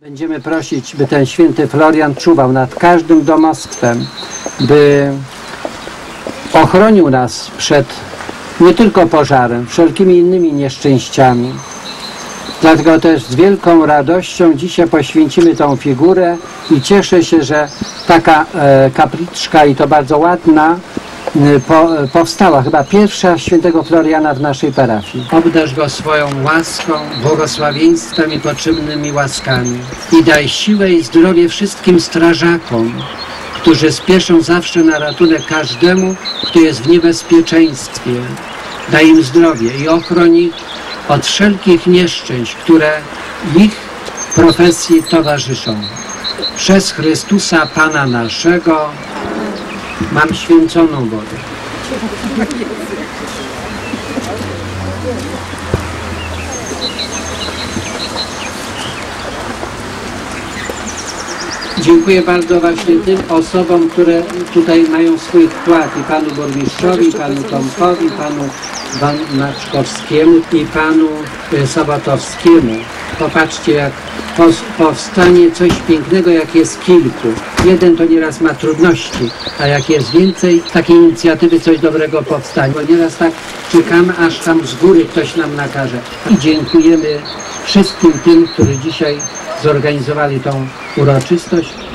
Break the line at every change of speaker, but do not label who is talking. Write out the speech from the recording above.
Będziemy prosić, by ten święty Florian czuwał nad każdym domostwem, by ochronił nas przed nie tylko pożarem, wszelkimi innymi nieszczęściami. Dlatego też z wielką radością dzisiaj poświęcimy tą figurę i cieszę się, że taka e, kapliczka i to bardzo ładna po, e, powstała, chyba pierwsza świętego Floriana w naszej parafii. Obdarz go swoją łaską, błogosławieństwem i potrzebnymi łaskami i daj siłę i zdrowie wszystkim strażakom, którzy spieszą zawsze na ratunek każdemu, kto jest w niebezpieczeństwie. Daj im zdrowie i ochroń ich od wszelkich nieszczęść, które ich profesji towarzyszą. Przez Chrystusa Pana naszego mam święconą wodę. Dziękuję bardzo właśnie tym osobom, które tutaj mają swój wkład i panu burmistrzowi, panu Tomkowi, panu Naczkowskiemu i panu e, Sabatowskiemu. Popatrzcie, jak powstanie coś pięknego, jak jest kilku. Jeden to nieraz ma trudności, a jak jest więcej takiej inicjatywy, coś dobrego powstanie. Bo nieraz tak czekamy, aż tam z góry ktoś nam nakaże. I dziękujemy wszystkim tym, którzy dzisiaj zorganizowali tą uroczystość.